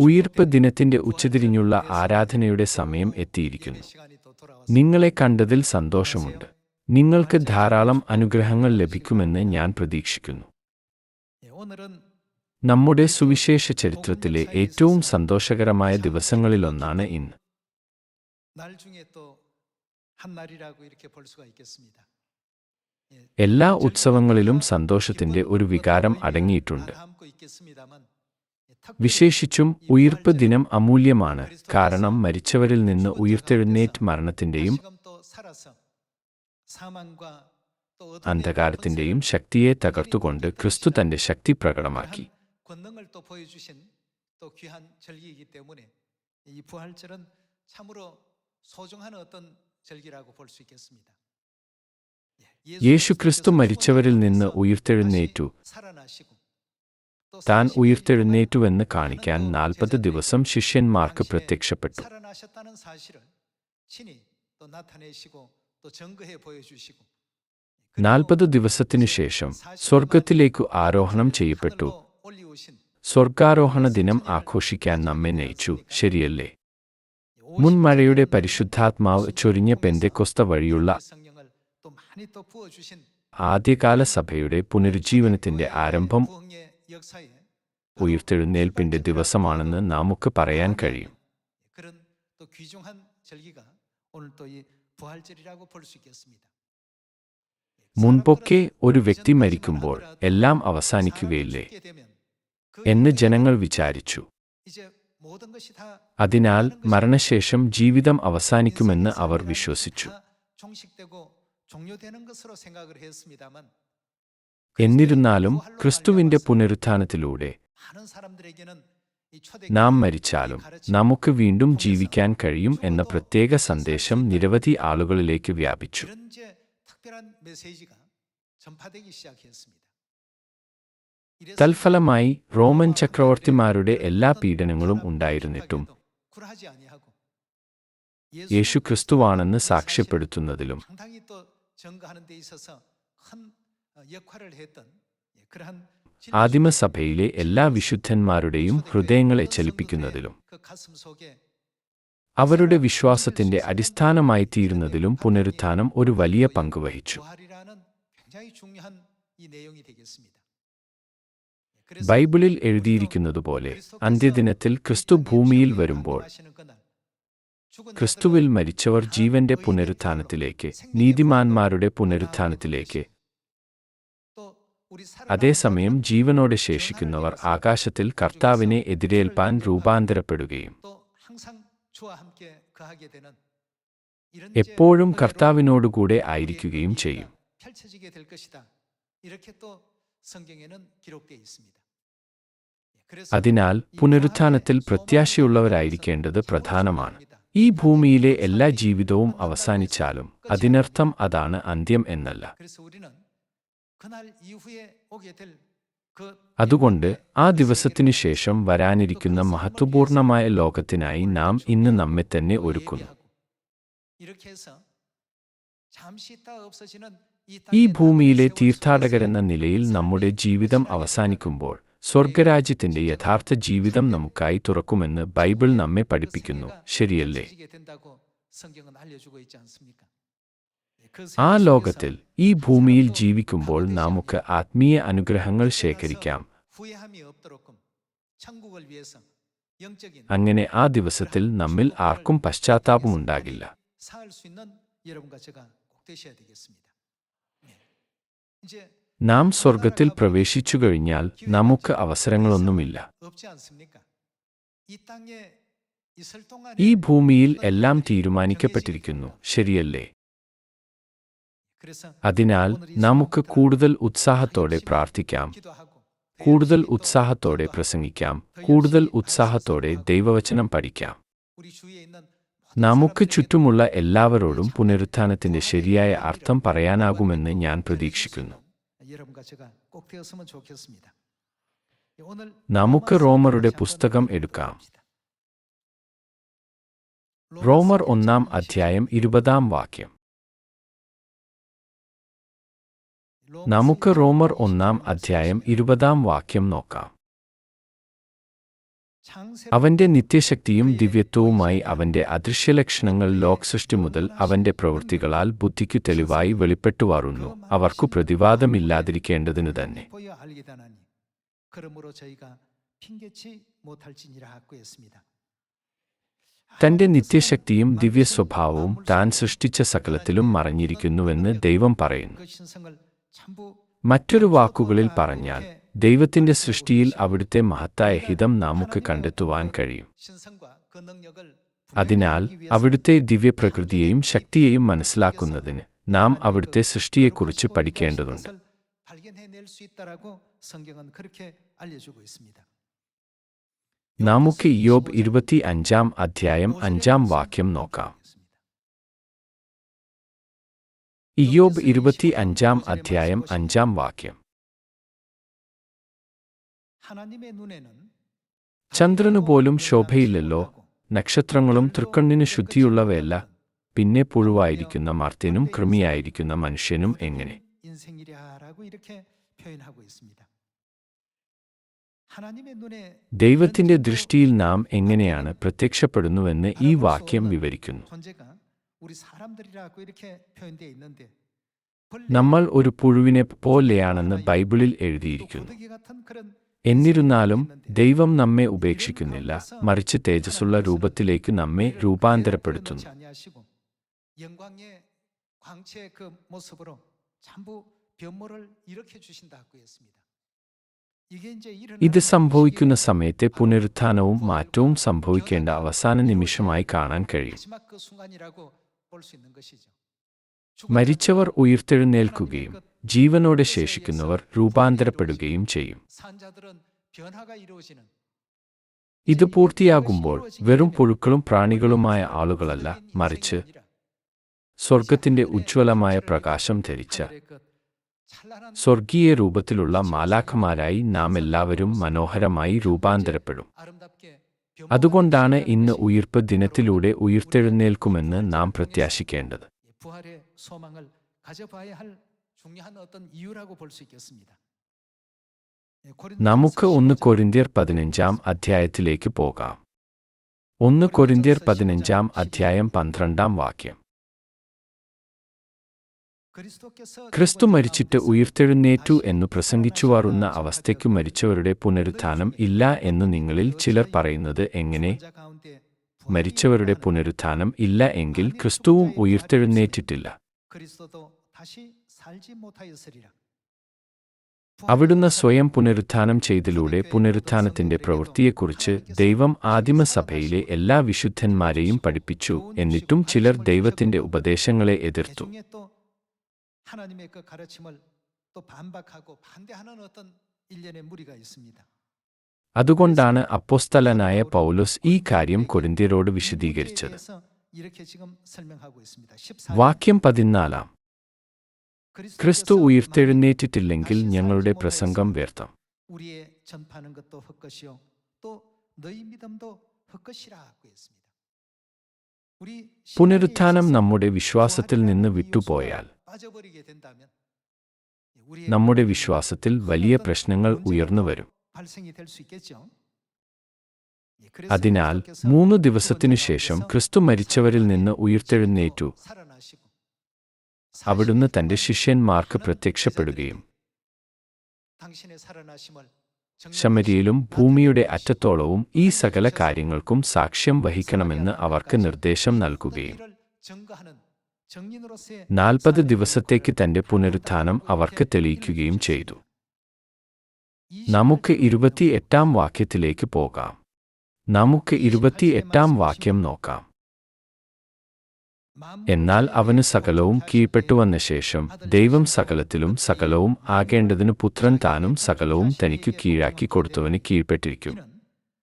ഉയർപ്പ് ദിനത്തിന്റെ ഉച്ചതിരിഞ്ഞുള്ള ആരാധനയുടെ സമയം എത്തിയിരിക്കുന്നു. നിങ്ങളെ കണ്ടതിൽ സന്തോഷമുണ്ട്. നിങ്ങൾക്ക് ധാരാളം അനുഗ്രഹങ്ങൾ ലഭിക്കുമെന്ന് ഞാൻ പ്രതീക്ഷിക്കുന്നു. നമ്മുടെ സുവിശേഷ ചരിത്രത്തിലെ ഏറ്റവും സന്തോഷകരമായ ദിവസങ്ങളിലൊന്നാണ് ഇന്ന്. എല്ലാ ഉത്സവങ്ങളിലും സന്തോഷത്തിന്റെ ഒരു വികാരം അടങ്ങിയിട്ടുണ്ട്. വിശേഷിച്ചും ഉയിർപ്പ് ദിനം അമൂല്യമാണ്. കാരണം മരിച്ചവരിൽ നിന്ന് ഉയർത്തെഴുന്നേറ്റ് മരണത്തിന്റെയും അന്ധകാരത്തിന്റെയും ശക്തിയെ തകർത്തുകൊണ്ട് ക്രിസ്തു തന്റെ ശക്തി പ്രകടമാക്കി. യേശു ക്രിസ്തു മരിച്ചവരിൽ നിന്ന് ഉയർത്തെഴുന്നേറ്റു. താൻ ഉയർത്തെഴുന്നേറ്റുവെന്ന് കാണിക്കാൻ നാൽപ്പത് ദിവസം ശിഷ്യന്മാർക്ക് പ്രത്യക്ഷപ്പെട്ടു. നാൽപ്പത് ദിവസത്തിനു ശേഷം സ്വർഗത്തിലേക്കു ആരോഹണം ചെയ്യപ്പെട്ടു. സ്വർഗാരോഹണ ദിനം ആഘോഷിക്കാൻ നമ്മെ നയിച്ചു. ശരിയല്ലേ? മുൻമഴയുടെ പരിശുദ്ധാത്മാവ് ചൊരിഞ്ഞ പെന്തക്കൊസ്ത വഴിയുള്ള ആദ്യകാല സഭയുടെ പുനരുജ്ജീവനത്തിന്റെ ആരംഭം ഉയർത്തെഴുന്നേൽപ്പിന്റെ ദിവസമാണെന്ന് നമുക്ക് പറയാൻ കഴിയും. മുൻപൊക്കെ ഒരു വ്യക്തി മരിക്കുമ്പോൾ എല്ലാം അവസാനിക്കുകയില്ലേ? എന്ന് ജനങ്ങൾ വിചാരിച്ചു. അതിനാൽ മരണശേഷം ജീവിതം അവസാനിക്കുമെന്ന് അവർ വിശ്വസിച്ചു. എന്നിരുന്നാലും ക്രിസ്തുവിന്റെ പുനരുത്ഥാനത്തിലൂടെ നാം മരിച്ചാലും നമുക്ക് വീണ്ടും ജീവിക്കാൻ കഴിയും എന്ന പ്രത്യേക സന്ദേശം നിരവധി ആളുകളിലേക്ക് വ്യാപിച്ചു. തൽഫലമായി റോമൻ ചക്രവർത്തിമാരുടെ എല്ലാ പീഡനങ്ങളും ഉണ്ടായിരുന്നിട്ടും യേശു ക്രിസ്തുവാണെന്ന് സാക്ഷ്യപ്പെടുത്തുന്നതിലും ആദിമസഭയിലെ എല്ലാ വിശുദ്ധന്മാരുടെയും ഹൃദയങ്ങളെ ചലിപ്പിക്കുന്നതിലും അവരുടെ വിശ്വാസത്തിന്റെ അടിസ്ഥാനമായി തീരുന്നതിലും പുനരുത്ഥാനം ഒരു വലിയ പങ്ക് വഹിച്ചു. ബൈബിളിൽ എഴുതിയിരിക്കുന്നതുപോലെ അന്ത്യദിനത്തിൽ ക്രിസ്തു ഭൂമിയിൽ വരുമ്പോൾ ക്രിസ്തുവിൽ മരിച്ചവർ ജീവന്റെ പുനരുത്ഥാനത്തിലേക്ക് നീതിമാന്മാരുടെ പുനരുത്ഥാനത്തിലേക്ക് അതേസമയം ജീവനോടെ ശേഷിക്കുന്നവർ ആകാശത്തിൽ കർത്താവിനെ എതിരേൽപ്പാൻ രൂപാന്തരപ്പെടുകയും എപ്പോഴും കർത്താവിനോടുകൂടെ ആയിരിക്കുകയും ചെയ്യും. അതിനാൽ പുനരുത്ഥാനത്തിൽ പ്രത്യാശയുള്ളവരായിരിക്കേണ്ടത് പ്രധാനമാണ്. ഈ ഭൂമിയിലെ എല്ലാ ജീവിതവും അവസാനിച്ചാലും അതിനർത്ഥം അതാണ് അന്ത്യം എന്നല്ല. അതുകൊണ്ട് ആ ദിവസത്തിനു ശേഷം വരാനിരിക്കുന്ന മഹത്വപൂർണമായ ലോകത്തിനായി നാം ഇന്ന് നമ്മെ തന്നെ ഒരുക്കുന്നു ഈ ഭൂമിയിലെ തീർത്ഥാടകരെന്ന നിലയിൽ നമ്മുടെ ജീവിതം അവസാനിക്കുമ്പോൾ സ്വർഗരാജ്യത്തിന്റെ യഥാർത്ഥ ജീവിതം നമുക്കായി തുറക്കുമെന്ന് ബൈബിൾ നമ്മെ പഠിപ്പിക്കുന്നു ശരിയല്ലേ ആ ലോകത്തിൽ ഈ ഭൂമിയിൽ ജീവിക്കുമ്പോൾ നമുക്ക് ആത്മീയ അനുഗ്രഹങ്ങൾ ശേഖരിക്കാം. അങ്ങനെ ആ ദിവസത്തിൽ നമ്മിൽ ആർക്കും പശ്ചാത്താപമുണ്ടാകില്ല നാം സ്വർഗത്തിൽ പ്രവേശിച്ചു കഴിഞ്ഞാൽ നമുക്ക് അവസരങ്ങളൊന്നുമില്ല. ഈ ഭൂമിയിൽ എല്ലാം തീരുമാനിക്കപ്പെട്ടിരിക്കുന്നു. ശരിയല്ലേ? അതിനാൽ നമുക്ക് കൂടുതൽ ഉത്സാഹത്തോടെ പ്രാർത്ഥിക്കാം. കൂടുതൽ ഉത്സാഹത്തോടെ പ്രസംഗിക്കാം. കൂടുതൽ ഉത്സാഹത്തോടെ ദൈവവചനം പഠിക്കാം. നമുക്ക് ചുറ്റുമുള്ള എല്ലാവരോടും പുനരുത്ഥാനത്തിന്റെ ശരിയായ അർത്ഥം പറയാനാകുമെന്ന് ഞാൻ പ്രതീക്ഷിക്കുന്നു. നമുക്ക് റോമറുടെ പുസ്തകം എടുക്കാം. റോമർ ഒന്നാം അധ്യായം ഇരുപതാം വാക്യം. നമുക്ക് റോമർ ഒന്നാം അധ്യായം ഇരുപതാം വാക്യം നോക്കാം. അവന്റെ നിത്യശക്തിയും ദിവ്യത്വവുമായി അവന്റെ അദൃശ്യലക്ഷണങ്ങൾ ലോക്സൃഷ്ടി മുതൽ അവന്റെ പ്രവൃത്തികളാൽ ബുദ്ധിക്കു തെളിവായി വെളിപ്പെട്ടുവാറുന്നു. അവർക്കു പ്രതിവാദമില്ലാതിരിക്കേണ്ടതിന് തന്നെ. തന്റെ നിത്യശക്തിയും ദിവ്യസ്വഭാവവും താൻ സൃഷ്ടിച്ച സകലത്തിലും മറഞ്ഞിരിക്കുന്നുവെന്ന് ദൈവം പറയുന്നു. മറ്റൊരു വാക്കുകളിൽ പറഞ്ഞാൽ ദൈവത്തിന്റെ സൃഷ്ടിയിൽ അവിടുത്തെ മഹത്തായ ഹിതം നമുക്ക് കണ്ടെത്തുവാൻ കഴിയും അതിനാൽ അവിടുത്തെ ദിവ്യപ്രകൃതിയെയും ശക്തിയെയും മനസ്സിലാക്കുന്നതിന് നാം അവിടുത്തെ സൃഷ്ടിയെക്കുറിച്ച് പഠിക്കേണ്ടതുണ്ട് നമുക്ക് യോബ് ഇരുപത്തി അഞ്ചാം അധ്യായം അഞ്ചാം വാക്യം നോക്കാം ഇയോബ് ഇരുപത്തി അഞ്ചാം അധ്യായം അഞ്ചാം വാക്യം. ചന്ദ്രനു പോലും ശോഭയില്ലല്ലോ നക്ഷത്രങ്ങളും തൃക്കണ്ണിന് ശുദ്ധിയുള്ളവയല്ല പിന്നെ പുഴുവായിരിക്കുന്ന മർത്യനും കൃമിയായിരിക്കുന്ന മനുഷ്യനും എങ്ങനെ? ദൈവത്തിന്റെ ദൃഷ്ടിയിൽ നാം എങ്ങനെയാണ് പ്രത്യക്ഷപ്പെടുന്നുവെന്ന് ഈ വാക്യം വിവരിക്കുന്നു. നമ്മൾ ഒരു പുഴുവിനെ പോലെയാണെന്ന് ബൈബിളിൽ എഴുതിയിരിക്കുന്നു എന്നിരുന്നാലും ദൈവം നമ്മെ ഉപേക്ഷിക്കുന്നില്ല മറിച്ച് തേജസ്സുള്ള രൂപത്തിലേക്ക് നമ്മെ രൂപാന്തരപ്പെടുത്തുന്നു ഇത് സംഭവിക്കുന്ന സമയത്തെ പുനരുത്ഥാനവും മാറ്റവും സംഭവിക്കേണ്ട അവസാന നിമിഷമായി കാണാൻ കഴിയും മരിച്ചവർ ഉയർത്തെഴുന്നേൽക്കുകയും ജീവനോടെ ശേഷിക്കുന്നവർ രൂപാന്തരപ്പെടുകയും ചെയ്യും. ഇത് പൂർത്തിയാകുമ്പോൾ വെറും പുഴുക്കളും പ്രാണികളുമായ ആളുകളല്ല മറിച്ച് സ്വർഗത്തിന്റെ ഉജ്ജ്വലമായ പ്രകാശം ധരിച്ച സ്വർഗീയ രൂപത്തിലുള്ള മാലാഖമാരായി നാം എല്ലാവരും മനോഹരമായി രൂപാന്തരപ്പെടും. അതുകൊണ്ടാണ് ഇന്ന് ഉയിർപ്പ് ദിനത്തിലൂടെ ഉയിർത്തെഴുന്നേൽക്കുമെന്ന് നാം പ്രത്യാശിക്കേണ്ടത്. നമുക്ക് ഒന്ന് കൊരിന്തിയർ പതിനഞ്ചാം അധ്യായത്തിലേക്ക് പോകാം. ഒന്ന് കൊരിന്തിയർ പതിനഞ്ചാം അധ്യായം പന്ത്രണ്ടാം വാക്യം. ക്രിസ്തു മരിച്ചിട്ട് ഉയർത്തെഴുന്നേറ്റു എന്നു പ്രസംഗിച്ചു വാറുന്ന അവസ്ഥയ്ക്കു മരിച്ചവരുടെ പുനരുത്ഥാനം ഇല്ല എന്ന് നിങ്ങളിൽ ചിലർ പറയുന്നത് എങ്ങനെ? മരിച്ചവരുടെ പുനരുത്ഥാനം ഇല്ല എങ്കിൽ ക്രിസ്തുവും ഉയർത്തെഴുന്നേറ്റിട്ടില്ല. അവിടുന്ന് സ്വയം പുനരുത്ഥാനം ചെയ്തിലൂടെ പുനരുത്ഥാനത്തിന്റെ പ്രവൃത്തിയെക്കുറിച്ച് ദൈവം ആദിമസഭയിലെ എല്ലാ വിശുദ്ധന്മാരെയും പഠിപ്പിച്ചു എന്നിട്ടും ചിലർ ദൈവത്തിന്റെ ഉപദേശങ്ങളെ എതിർത്തു. 하나님의 그 가르침을 또 반박하고 반대하는 어떤 일련의 무리가 있습니다. അതുകൊണ്ടാണ് അപ്പോസ്തലനായ പൗലോസ് ഈ കാര്യം കൊരിന്ത്യരോട് വിശദീകരിച്ചത് 대해서 이렇게 지금 설명하고 있습니다. 14 വാക്യം പതിനാലാം ക്രിസ്തു 그리스도께서 ഉയിർത്തെഴുന്നേറ്റിട്ടില്ലെങ്കിൽ 다시 ഞങ്ങളുടെ 살지 പ്രസംഗം 못하였으니 വ്യർത്ഥം 우리의 전파는 것도 헛것이요 또 너희 믿음도 헛것이라고 했습니다. 우리 신앙에 പുനരുത്ഥാനം 있어서 നമ്മുടെ വിശ്വാസത്തിൽ നിന്ന് 부활이라는 വിട്ടുപോയാൽ നമ്മുടെ വിശ്വാസത്തിൽ വലിയ പ്രശ്നങ്ങൾ ഉയർന്നു വരും. അതിനാൽ മൂന്ന് ദിവസത്തിനു ശേഷം ക്രിസ്തു മരിച്ചവരിൽ നിന്ന് ഉയർത്തെഴുന്നേറ്റു. അവിടുന്ന് തന്റെ ശിഷ്യന്മാർക്ക് പ്രത്യക്ഷപ്പെടുകയും ശമരിയിലും ഭൂമിയുടെ അറ്റത്തോളവും ഈ സകല കാര്യങ്ങൾക്കും സാക്ഷ്യം വഹിക്കണമെന്ന് അവർക്ക് നിർദ്ദേശം നൽകുകയും നാൽപ്പത് ദിവസത്തേക്ക് തന്റെ പുനരുത്ഥാനം അവർക്ക് തെളിയിക്കുകയും ചെയ്തു നമുക്ക് ഇരുപത്തിയെട്ടാം വാക്യത്തിലേക്ക് പോകാം നമുക്ക് ഇരുപത്തിയെട്ടാം വാക്യം നോക്കാം എന്നാൽ അവന് സകലവും കീഴ്പ്പെട്ടുവന്ന ശേഷം ദൈവം സകലത്തിലും സകലവും ആകേണ്ടതിന് പുത്രൻ താനും സകലവും തനിക്കു കീഴാക്കി കൊടുത്തവന് കീഴ്പ്പെട്ടിരിക്കും 이는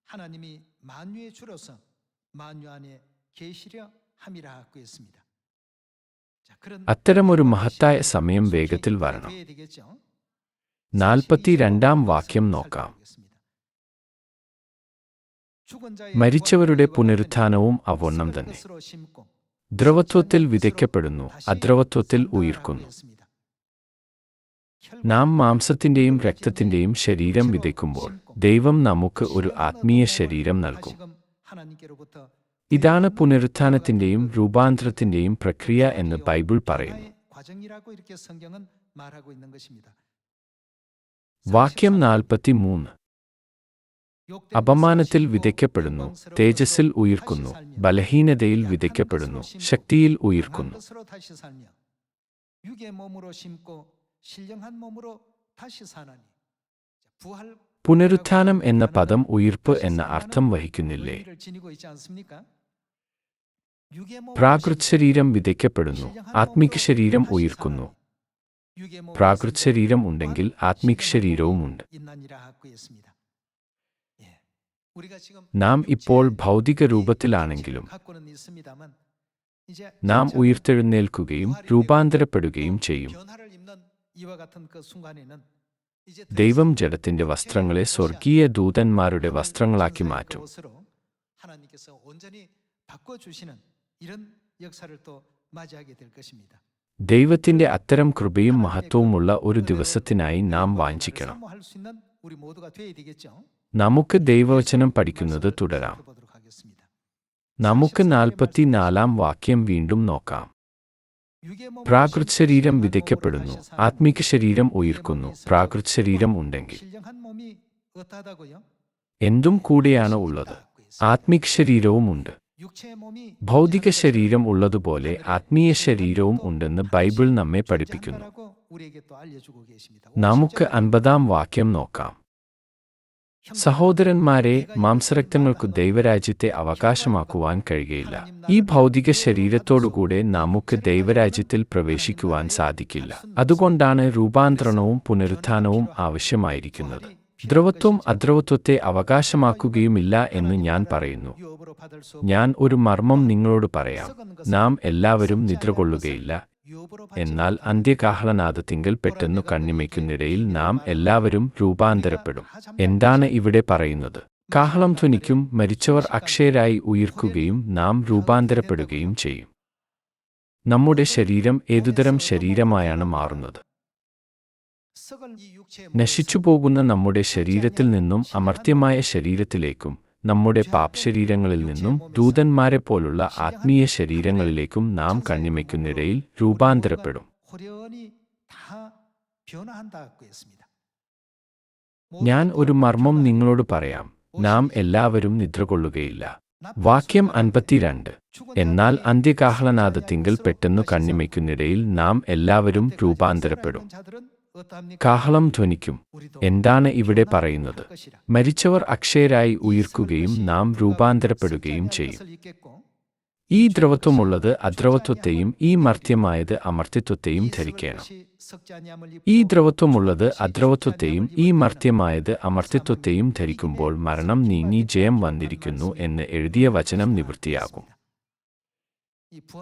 하나님이 만유의 주로서 만유 안에 계시려 함이라고 했습니다. അത്തരമൊരു മഹത്തായ സമയം വേഗത്തിൽ വരണം. നാൽപ്പത്തിരണ്ടാം വാക്യം നോക്കാം. മരിച്ചവരുടെ പുനരുത്ഥാനവും അവണ്ണം തന്നെ. ദ്രവത്വത്തിൽ വിതയ്ക്കപ്പെടുന്നു അദ്രവത്വത്തിൽ ഉയർക്കുന്നു. നാം മാംസത്തിന്റെയും രക്തത്തിന്റെയും ശരീരം വിതയ്ക്കുമ്പോൾ ദൈവം നമുക്ക് ഒരു ആത്മീയ ശരീരം നൽകും. ഇതാണ് പുനരുത്ഥാനത്തിന്റെയും രൂപാന്തരത്തിന്റെയും പ്രക്രിയ എന്ന് ബൈബിൾ പറയുന്നു. വാക്യം നാൽപ്പത്തി മൂന്ന് അപമാനത്തിൽ വിതയ്ക്കപ്പെടുന്നു തേജസ്സിൽ ഉയർക്കുന്നു ബലഹീനതയിൽ വിതയ്ക്കപ്പെടുന്നു ശക്തിയിൽ ഉയർക്കുന്നു. പുനരുത്ഥാനം എന്ന പദം ഉയർപ്പ് എന്ന അർത്ഥം വഹിക്കുന്നില്ലേ? പ്രാകൃത് ശരീരം വിതയ്ക്കപ്പെടുന്നു. ആത്മീക ശരീരം ഉയർക്കുന്നു. പ്രാകൃത് ശരീരം ഉണ്ടെങ്കിൽ ആത്മിക ശരീരവുമുണ്ട് നാം ഇപ്പോൾ ഭൗതിക രൂപത്തിലാണെങ്കിലും നാം ഉയർത്തെഴുന്നേൽക്കുകയും രൂപാന്തരപ്പെടുകയും ചെയ്യും. ദൈവം ജഡത്തിന്റെ വസ്ത്രങ്ങളെ സ്വർഗീയ ദൂതന്മാരുടെ വസ്ത്രങ്ങളാക്കി മാറ്റും. ദൈവത്തിന്റെ അത്തരം കൃപയും മഹത്വവുമുള്ള ഒരു ദിവസത്തിനായി നാം വാഞ്ചിക്കണം. നമുക്ക് ദൈവവചനം പഠിക്കുന്നത് തുടരാം. നമുക്ക് നാൽപ്പത്തിനാലാം വാക്യം വീണ്ടും നോക്കാം. പ്രാകൃത് ശരീരം വിതയ്ക്കപ്പെടുന്നു. ആത്മിക ശരീരം ഉയർക്കുന്നു. പ്രാകൃത് ശരീരം ഉണ്ടെങ്കിൽ. എന്തും കൂടെയാണ് ഉള്ളത്. ശരീരവും ശരീരവുമുണ്ട്. ഭൗതിക ശരീരം ഉള്ളതുപോലെ ആത്മീയ ശരീരവും ഉണ്ടെന്ന് ബൈബിൾ നമ്മെ പഠിപ്പിക്കുന്നു. നമുക്ക് അൻപതാം വാക്യം നോക്കാം. സഹോദരന്മാരെ മാംസരക്തങ്ങൾക്കു ദൈവരാജ്യത്തെ അവകാശമാക്കുവാൻ കഴിയയില്ല ഈ ഭൗതിക ശരീരത്തോടുകൂടെ നമുക്ക് ദൈവരാജ്യത്തിൽ പ്രവേശിക്കുവാൻ സാധിക്കില്ല. അതുകൊണ്ടാണ് രൂപാന്തരണവും പുനരുത്ഥാനവും ആവശ്യമായിരിക്കുന്നത്. ദ്രവത്വം അദ്രവത്വത്തെ അവകാശമാക്കുകയുമില്ല എന്ന് ഞാൻ പറയുന്നു. ഞാൻ ഒരു മർമ്മം നിങ്ങളോട് പറയാം. നാം എല്ലാവരും നിദ്രകൊള്ളുകയില്ല. എന്നാൽ അന്ത്യകാഹളനാഥത്തിങ്കൽ പെട്ടെന്നു കണ്ണിമയ്ക്കുന്നിടയിൽ നാം എല്ലാവരും രൂപാന്തരപ്പെടും. എന്താണ് ഇവിടെ പറയുന്നത്? കാഹളം ധ്വനിക്കും മരിച്ചവർ അക്ഷയരായി ഉയർക്കുകയും നാം രൂപാന്തരപ്പെടുകയും ചെയ്യും. നമ്മുടെ ശരീരം ഏതുതരം ശരീരമായാണ് മാറുന്നത്? നശിച്ചുപോകുന്ന നമ്മുടെ ശരീരത്തിൽ നിന്നും അമർത്യമായ ശരീരത്തിലേക്കും നമ്മുടെ പാപ്ശരീരങ്ങളിൽ നിന്നും ദൂതന്മാരെ പോലുള്ള ആത്മീയ ശരീരങ്ങളിലേക്കും നാം കണ്ണിമയ്ക്കുന്നിടയിൽ രൂപാന്തരപ്പെടും. ഞാൻ ഒരു മർമ്മം നിങ്ങളോട് പറയാം. നാം എല്ലാവരും നിദ്രകൊള്ളുകയില്ല. വാക്യം അൻപത്തിരണ്ട്. എന്നാൽ അന്ത്യകാഹളനാദത്തിങ്കിൽ പെട്ടെന്നു കണ്ണിമയ്ക്കുന്നിടയിൽ നാം എല്ലാവരും രൂപാന്തരപ്പെടും. കാഹളം ധ്വനിക്കും. എന്താണ് ഇവിടെ പറയുന്നത്? മരിച്ചവർ അക്ഷയരായി ഉയർക്കുകയും നാം രൂപാന്തരപ്പെടുകയും ചെയ്യും. ഈ ദ്രവത്വമുള്ളത് അദ്രവത്വത്തെയും ഈ മർത്യമായത് അമർത്യത്വത്തെയും ധരിക്കണം ഈ ദ്രവത്വമുള്ളത് അദ്രവത്വത്തെയും ഈ മർത്യമായത് അമർത്യത്വത്തെയും ധരിക്കുമ്പോൾ മരണം നീങ്ങി ജയം വന്നിരിക്കുന്നു എന്ന് എഴുതിയ വചനം നിവൃത്തിയാകും.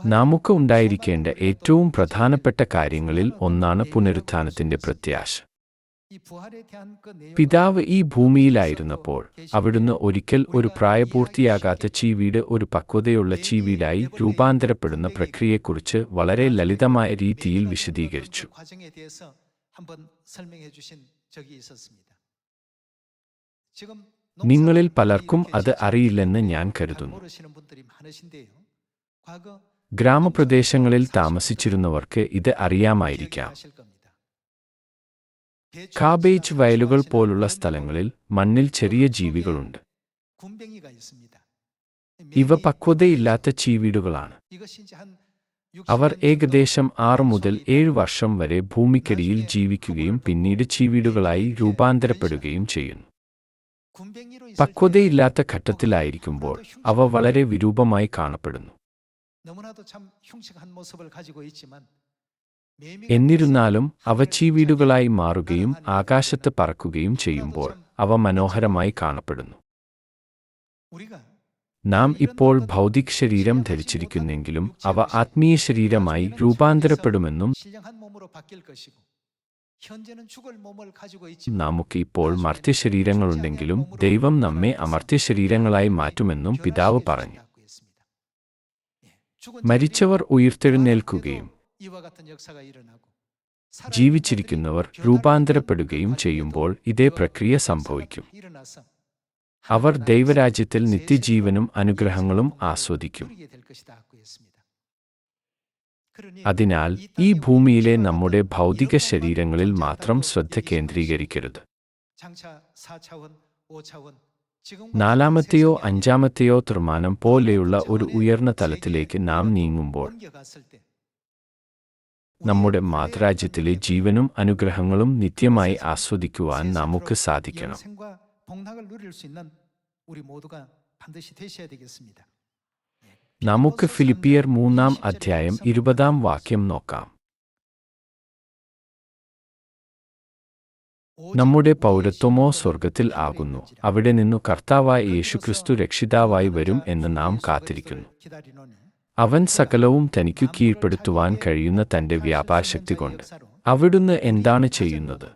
നമുക്ക് ഉണ്ടായിരിക്കേണ്ട ഏറ്റവും പ്രധാനപ്പെട്ട കാര്യങ്ങളിൽ ഒന്നാണ് പുനരുത്ഥാനത്തിന്റെ പ്രത്യാശ. പിതാവ് ഈ ഭൂമിയിലായിരുന്നപ്പോൾ അവിടുന്ന് ഒരിക്കൽ ഒരു പ്രായപൂർത്തിയാകാത്ത ചീവീട് ഒരു പക്വതയുള്ള ചീവീടായി രൂപാന്തരപ്പെടുന്ന പ്രക്രിയയെക്കുറിച്ച് വളരെ ലളിതമായ രീതിയിൽ വിശദീകരിച്ചു. നിങ്ങളിൽ പലർക്കും അത് അറിയില്ലെന്ന് ഞാൻ കരുതുന്നു. ഗ്രാമപ്രദേശങ്ങളിൽ താമസിച്ചിരുന്നവർക്ക് ഇത് അറിയാമായിരിക്കാം. കാബേജ് വയലുകൾ പോലുള്ള സ്ഥലങ്ങളിൽ മണ്ണിൽ ചെറിയ ജീവികളുണ്ട്. ഇവ പക്വതയില്ലാത്ത ചീവീടുകളാണ്. അവർ ഏകദേശം ആറ് മുതൽ ഏഴ് വർഷം വരെ ഭൂമിക്കടിയിൽ ജീവിക്കുകയും പിന്നീട് ചീവീടുകളായി രൂപാന്തരപ്പെടുകയും ചെയ്യുന്നു. പക്വതയില്ലാത്ത ഘട്ടത്തിലായിരിക്കുമ്പോൾ അവ വളരെ വിരൂപമായി കാണപ്പെടുന്നു. എന്നിരുന്നാലും അവ ചീവീടുകളായി മാറുകയും ആകാശത്ത് പറക്കുകയും ചെയ്യുമ്പോൾ അവ മനോഹരമായി കാണപ്പെടുന്നു. നാം ഇപ്പോൾ ഭൗതിക് ശരീരം ധരിച്ചിരിക്കുന്നെങ്കിലും അവ ആത്മീയ ശരീരമായി രൂപാന്തരപ്പെടുമെന്നും നമുക്ക് ഇപ്പോൾ മർത്യശരീരങ്ങളുണ്ടെങ്കിലും ദൈവം നമ്മെ അമർത്യശരീരങ്ങളായി മാറ്റുമെന്നും പിതാവ് പറഞ്ഞു. മരിച്ചവർ ഉയർത്തെഴുന്നേൽക്കുകയും ജീവിച്ചിരിക്കുന്നവർ രൂപാന്തരപ്പെടുകയും ചെയ്യുമ്പോൾ ഇതേ പ്രക്രിയ സംഭവിക്കും. അവർ ദൈവരാജ്യത്തിൽ നിത്യജീവനും അനുഗ്രഹങ്ങളും ആസ്വദിക്കും. അതിനാൽ ഈ ഭൂമിയിലെ നമ്മുടെ ഭൗതിക ശരീരങ്ങളിൽ മാത്രം ശ്രദ്ധ കേന്ദ്രീകരിക്കരുത്. നാലാമത്തെയോ അഞ്ചാമത്തെയോ ത്രിമാനം പോലെയുള്ള ഒരു ഉയർന്ന തലത്തിലേക്ക് നാം നീങ്ങുമ്പോൾ നമ്മുടെ മാതൃരാജ്യത്തിലെ ജീവനും അനുഗ്രഹങ്ങളും നിത്യമായി ആസ്വദിക്കുവാൻ നമുക്ക് സാധിക്കണം. നമുക്ക് ഫിലിപ്പിയർ മൂന്നാം അധ്യായം ഇരുപതാം വാക്യം നോക്കാം. നമ്മുടെ പൗരത്വമോ സ്വർഗത്തിൽ ആകുന്നു. അവിടെ നിന്നു കർത്താവായി യേശുക്രിസ്തു രക്ഷിതാവായി വരും എന്ന് നാം കാത്തിരിക്കുന്നു. അവൻ സകലവും തനിക്കു കീഴ്പ്പെടുത്തുവാൻ കഴിയുന്ന തന്റെ വ്യാപാശക്തി കൊണ്ട്. അവിടുന്ന് എന്താണ് ചെയ്യുന്നത്?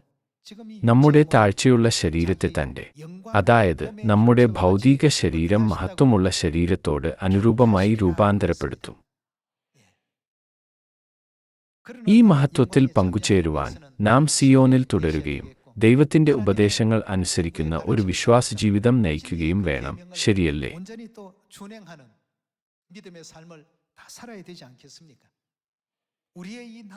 നമ്മുടെ താഴ്ചയുള്ള ശരീരത്തെ തന്റെ അതായത് നമ്മുടെ ഭൗതിക ശരീരം മഹത്വമുള്ള ശരീരത്തോട് അനുരൂപമായി രൂപാന്തരപ്പെടുത്തും. ഈ മഹത്വത്തിൽ പങ്കുചേരുവാൻ നാം സിയോനിൽ തുടരുകയും ദൈവത്തിന്റെ ഉപദേശങ്ങൾ അനുസരിക്കുന്ന ഒരു വിശ്വാസ ജീവിതം നയിക്കുകയും വേണം. ശരിയല്ലേ?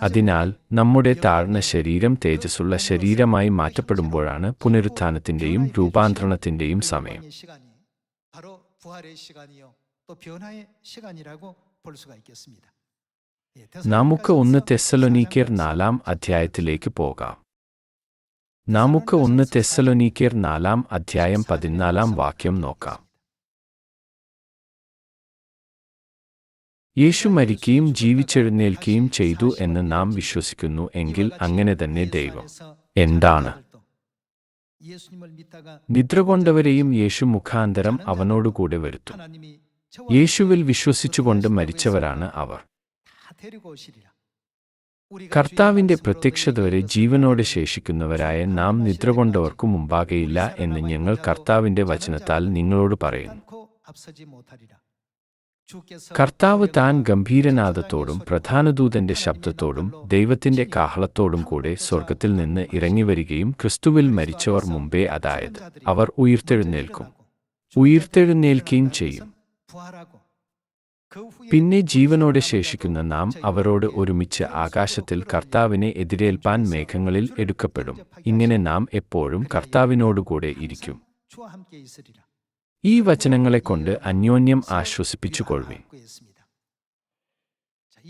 അതിനാൽ നമ്മുടെ താഴ്ന്ന ശരീരം തേജസ്സുള്ള ശരീരമായി മാറ്റപ്പെടുമ്പോഴാണ് പുനരുത്ഥാനത്തിന്റെയും രൂപാന്തരണത്തിന്റെയും സമയം. നമുക്ക് ഒന്ന് തെസ്സലൊനീക്കർ നാലാം അധ്യായത്തിലേക്ക് പോകാം. നമുക്ക് ഒന്ന് തെസ്സലൊനീക്കർ നാലാം അധ്യായം പതിനാലാം വാക്യം നോക്കാം. യേശു മരിക്കുകയും ജീവിച്ചെഴുന്നേൽക്കുകയും ചെയ്തു എന്ന് നാം വിശ്വസിക്കുന്നു എങ്കിൽ അങ്ങനെ തന്നെ ദൈവം. എന്താണ്? നിദ്ര കൊണ്ടവരെയും യേശു മുഖാന്തരം അവനോടുകൂടെ വരുത്തും. യേശുവിൽ വിശ്വസിച്ചുകൊണ്ട് മരിച്ചവരാണ് അവർ. കർത്താവിന്റെ പ്രത്യക്ഷത വരെ ജീവനോടെ ശേഷിക്കുന്നവരായ നാം നിദ്ര കൊണ്ടവർക്കു മുമ്പാകെയില്ല എന്ന് ഞങ്ങൾ കർത്താവിന്റെ വചനത്താൽ നിങ്ങളോട് പറയുന്നു. കർത്താവ് താൻ ഗംഭീരനാഥത്തോടും പ്രധാനദൂതന്റെ ശബ്ദത്തോടും ദൈവത്തിന്റെ കാഹളത്തോടും കൂടെ സ്വർഗത്തിൽ നിന്ന് ഇറങ്ങിവരികയും ക്രിസ്തുവിൽ മരിച്ചവർ മുമ്പേ അതായത് അവർ ഉയർത്തെഴുന്നേൽക്കും. ഉയർത്തെഴുന്നേൽക്കുകയും ചെയ്യും. പിന്നെ ജീവനോടെ ശേഷിക്കുന്ന നാം അവരോട് ഒരുമിച്ച് ആകാശത്തിൽ കർത്താവിനെ എതിരേൽപ്പാൻ മേഘങ്ങളിൽ എടുക്കപ്പെടും. ഇങ്ങനെ നാം എപ്പോഴും കർത്താവിനോടുകൂടെ ഇരിക്കും. ഈ വചനങ്ങളെക്കൊണ്ട് അന്യോന്യം ആശ്വസിപ്പിച്ചുകൊള്ളി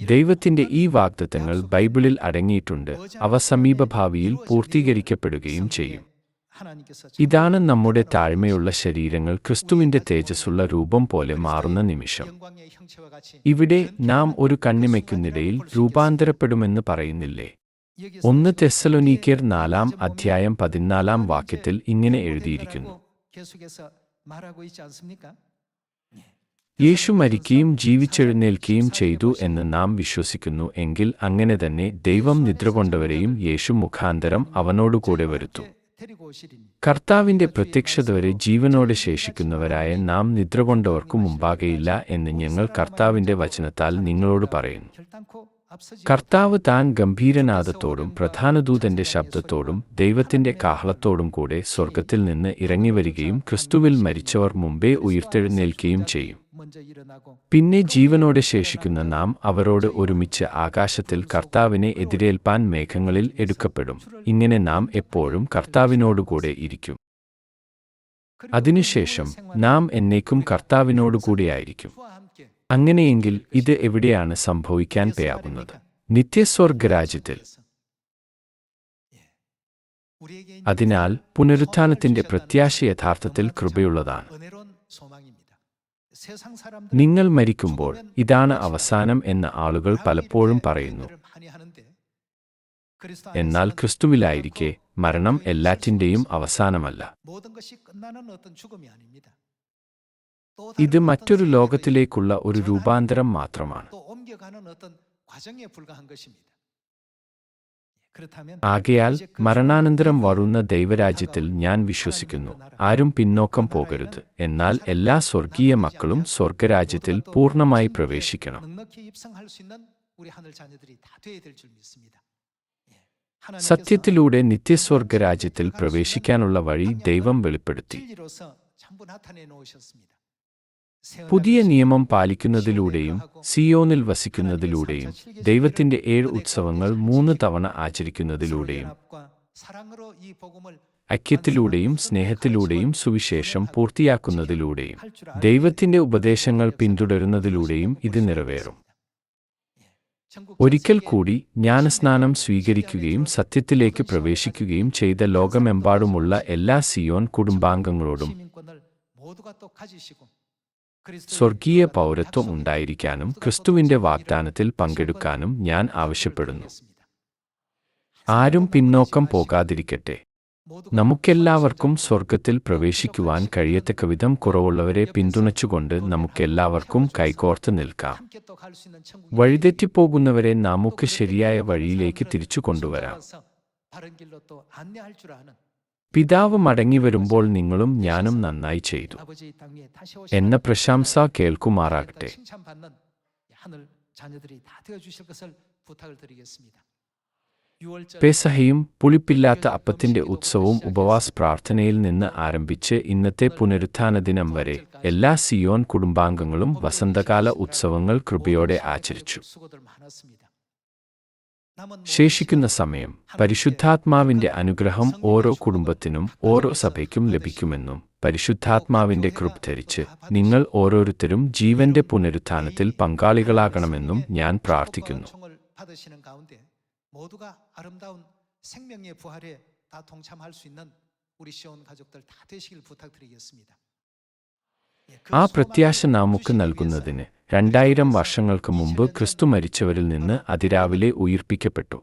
ദൈവത്തിന്റെ ഈ വാഗ്ദത്തങ്ങൾ ബൈബിളിൽ അടങ്ങിയിട്ടുണ്ട്. അവ സമീപഭാവിയിൽ പൂർത്തീകരിക്കപ്പെടുകയും ചെയ്യും. ഇതാണ് നമ്മുടെ താഴ്മയുള്ള ശരീരങ്ങൾ ക്രിസ്തുവിന്റെ തേജസ്സുള്ള രൂപം പോലെ മാറുന്ന നിമിഷം. ഇവിടെ നാം ഒരു കണ്ണിമയ്ക്കുന്നിടയിൽ രൂപാന്തരപ്പെടുമെന്ന് പറയുന്നില്ലേ? ഒന്ന് തെസ്സലൊനീക്കർ നാലാം അധ്യായം പതിനാലാം വാക്യത്തിൽ ഇങ്ങനെ എഴുതിയിരിക്കുന്നു. യേശു മരിക്കുകയും ജീവിച്ചെഴുന്നേൽക്കുകയും ചെയ്തു എന്ന് നാം വിശ്വസിക്കുന്നു എങ്കിൽ അങ്ങനെ തന്നെ ദൈവം നിദ്ര കൊണ്ടവരെയും യേശു മുഖാന്തരം അവനോടുകൂടെ വരുത്തും. കർത്താവിന്റെ പ്രത്യക്ഷത വരെ ജീവനോടെ ശേഷിക്കുന്നവരായ നാം നിദ്ര കൊണ്ടവർക്കു മുമ്പാകെയില്ല എന്ന് ഞങ്ങൾ കർത്താവിന്റെ വചനത്താൽ നിങ്ങളോട് പറയുന്നു. കർത്താവ് താൻ ഗംഭീരനാഥത്തോടും പ്രധാനദൂതന്റെ ശബ്ദത്തോടും ദൈവത്തിന്റെ കാഹളത്തോടും കൂടെ സ്വർഗത്തിൽ നിന്ന് ഇറങ്ങിവരികയും ക്രിസ്തുവിൽ മരിച്ചവർ മുമ്പേ ഉയർത്തെഴുന്നേൽക്കുകയും ചെയ്യും. പിന്നെ ജീവനോടെ ശേഷിക്കുന്ന നാം അവരോട് ഒരുമിച്ച് ആകാശത്തിൽ കർത്താവിനെ എതിരേൽപ്പാൻ മേഘങ്ങളിൽ എടുക്കപ്പെടും. ഇങ്ങനെ നാം എപ്പോഴും കർത്താവിനോടുകൂടെ ഇരിക്കും. അതിനുശേഷം നാം എന്നേക്കും കർത്താവിനോടുകൂടിയായിരിക്കും അങ്ങനെയെങ്കിൽ ഇത് എവിടെയാണ് സംഭവിക്കാൻ പേയാകുന്നത്? നിത്യസ്വർഗരാജ്യത്തിൽ. അതിനാൽ പുനരുത്ഥാനത്തിന്റെ പ്രത്യാശ യഥാർത്ഥത്തിൽ കൃപയുള്ളതാണ്. നിങ്ങൾ മരിക്കുമ്പോൾ ഇതാണ് അവസാനം എന്ന് ആളുകൾ പലപ്പോഴും പറയുന്നു. എന്നാൽ ക്രിസ്തുവിലായിരിക്കെ മരണം എല്ലാറ്റിന്റെയും അവസാനമല്ല. ഇത് മറ്റൊരു ലോകത്തിലേക്കുള്ള ഒരു രൂപാന്തരം മാത്രമാണ്. ആകയാൽ മരണാനന്തരം വരുന്ന ദൈവരാജ്യത്തിൽ ഞാൻ വിശ്വസിക്കുന്നു. ആരും പിന്നോക്കം പോകരുത്. എന്നാൽ എല്ലാ സ്വർഗീയ മക്കളും സ്വർഗരാജ്യത്തിൽ പൂർണമായി പ്രവേശിക്കണം. സത്യത്തിലൂടെ നിത്യസ്വർഗരാജ്യത്തിൽ പ്രവേശിക്കാനുള്ള വഴി ദൈവം വെളിപ്പെടുത്തി. പുതിയ നിയമം പാലിക്കുന്നതിലൂടെയും സിയോനിൽ വസിക്കുന്നതിലൂടെയും ദൈവത്തിന്റെ ഏഴ് ഉത്സവങ്ങൾ മൂന്ന് തവണ ആചരിക്കുന്നതിലൂടെയും ഐക്യത്തിലൂടെയും സ്നേഹത്തിലൂടെയും സുവിശേഷം പൂർത്തിയാക്കുന്നതിലൂടെയും ദൈവത്തിന്റെ ഉപദേശങ്ങൾ പിന്തുടരുന്നതിലൂടെയും ഇത് നിറവേറും. ഒരിക്കൽ കൂടി ജ്ഞാനസ്നാനം സ്വീകരിക്കുകയും സത്യത്തിലേക്ക് പ്രവേശിക്കുകയും ചെയ്ത ലോകമെമ്പാടുമുള്ള എല്ലാ സിയോൻ കുടുംബാംഗങ്ങളോടും സ്വർഗീയ പൗരത്വം ഉണ്ടായിരിക്കാനും ക്രിസ്തുവിന്റെ വാഗ്ദാനത്തിൽ പങ്കെടുക്കാനും ഞാൻ ആവശ്യപ്പെടുന്നു. ആരും പിന്നോക്കം പോകാതിരിക്കട്ടെ. നമുക്കെല്ലാവർക്കും സ്വർഗത്തിൽ പ്രവേശിക്കുവാൻ കഴിയത്തക്കവിധം കുറവുള്ളവരെ പിന്തുണച്ചുകൊണ്ട് നമുക്കെല്ലാവർക്കും കൈകോർത്ത് നിൽക്കാം. വഴിതെറ്റിപ്പോകുന്നവരെ നമുക്ക് ശരിയായ വഴിയിലേക്ക് തിരിച്ചു കൊണ്ടുവരാം. പിതാവ് മടങ്ങിവരുമ്പോൾ നിങ്ങളും ഞാനും നന്നായി ചെയ്തു. എന്ന പ്രശംസ കേൾക്കുമാറാകട്ടെ. പെസഹയും പുളിപ്പില്ലാത്ത അപ്പത്തിന്റെ ഉത്സവവും ഉപവാസ പ്രാർത്ഥനയിൽ നിന്ന് ആരംഭിച്ച് ഇന്നത്തെ പുനരുത്ഥാന ദിനം വരെ എല്ലാ സിയോൻ കുടുംബാംഗങ്ങളും വസന്തകാല ഉത്സവങ്ങൾ കൃപയോടെ ആചരിച്ചു. ശേഷിക്കുന്ന സമയം പരിശുദ്ധാത്മാവിന്റെ അനുഗ്രഹം ഓരോ കുടുംബത്തിനും ഓരോ സഭയ്ക്കും ലഭിക്കുമെന്നും പരിശുദ്ധാത്മാവിന്റെ കൃപ ധരിച്ച് നിങ്ങൾ ഓരോരുത്തരും ജീവന്റെ പുനരുത്ഥാനത്തിൽ പങ്കാളികളാകണമെന്നും ഞാൻ പ്രാർത്ഥിക്കുന്നു 총을 받으시는 가운데 모두가 아름다운 생명의 부활에 다 동참할 수 있는 우리 시온 가족들 다 되시길 부탁드리겠습니다. ആ പ്രത്യാശ നമുക്ക് നൽകുന്നതിന് രണ്ടായിരം വർഷങ്ങൾക്ക് മുമ്പ് ക്രിസ്തു മരിച്ചവരിൽ നിന്ന് അതിരാവിലെ ഉയിർപ്പിക്കപ്പെട്ടു.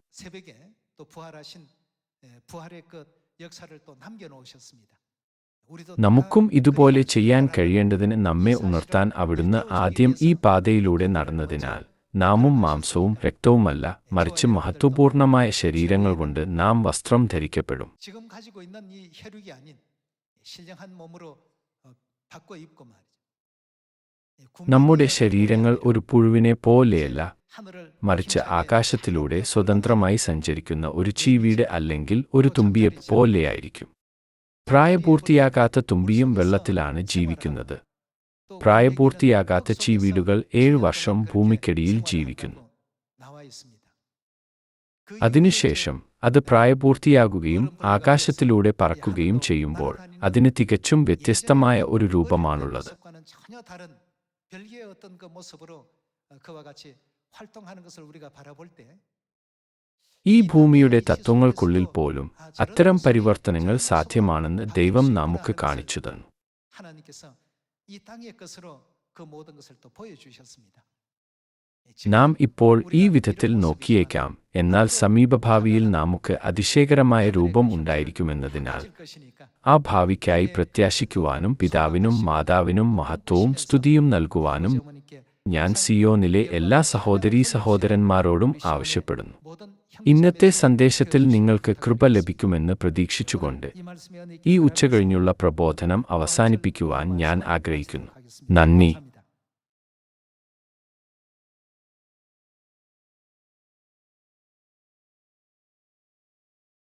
നമുക്കും ഇതുപോലെ ചെയ്യാൻ കഴിയേണ്ടതിന് നമ്മെ ഉണർത്താൻ അവിടുന്ന് ആദ്യം ഈ പാതയിലൂടെ നടന്നതിനാൽ നാമും മാംസവും രക്തവുമല്ല മറിച്ച് മഹത്വപൂർണമായ ശരീരങ്ങൾ കൊണ്ട് നാം വസ്ത്രം ധരിക്കപ്പെടും. നമ്മുടെ ശരീരങ്ങൾ ഒരു പുഴുവിനെ പോലെയല്ല. മറിച്ച് ആകാശത്തിലൂടെ സ്വതന്ത്രമായി സഞ്ചരിക്കുന്ന ഒരു ചീവീട് അല്ലെങ്കിൽ ഒരു തുമ്പിയെ പോലെയായിരിക്കും. പ്രായപൂർത്തിയാകാത്ത തുമ്പിയും വെള്ളത്തിലാണ് ജീവിക്കുന്നത്. പ്രായപൂർത്തിയാകാത്ത ചീവീടുകൾ ഏഴ് വർഷം ഭൂമിക്കടിയിൽ ജീവിക്കുന്നു. അതിനുശേഷം അത് പ്രായപൂർത്തിയാകുകയും ആകാശത്തിലൂടെ പറക്കുകയും ചെയ്യുമ്പോൾ അതിന് തികച്ചും വ്യത്യസ്തമായ ഒരു രൂപമാണുള്ളത്. ഈ ഭൂമിയുടെ തത്വങ്ങൾക്കുള്ളിൽ പോലും അത്തരം പരിവർത്തനങ്ങൾ സാധ്യമാണെന്ന് ദൈവം നമുക്ക് കാണിച്ചു തന്നു. നാം ഇപ്പോൾ ഈ വിധത്തിൽ നോക്കിയേക്കാം. എന്നാൽ സമീപഭാവിയിൽ നമുക്ക് അതിശയകരമായ രൂപം ഉണ്ടായിരിക്കുമെന്നതിനാൽ ആ ഭാവിക്കായി പ്രത്യാശിക്കുവാനും പിതാവിനും മാതാവിനും മഹത്വവും സ്തുതിയും നൽകുവാനും ഞാൻ സിയോനിലെ എല്ലാ സഹോദരീ സഹോദരന്മാരോടും ആവശ്യപ്പെടുന്നു. ഇന്നത്തെ സന്ദേശത്തിൽ നിങ്ങൾക്ക് കൃപ ലഭിക്കുമെന്ന് പ്രതീക്ഷിച്ചുകൊണ്ട് ഈ ഉച്ചകഴിഞ്ഞുള്ള പ്രബോധനം അവസാനിപ്പിക്കുവാൻ ഞാൻ ആഗ്രഹിക്കുന്നു. നന്ദി.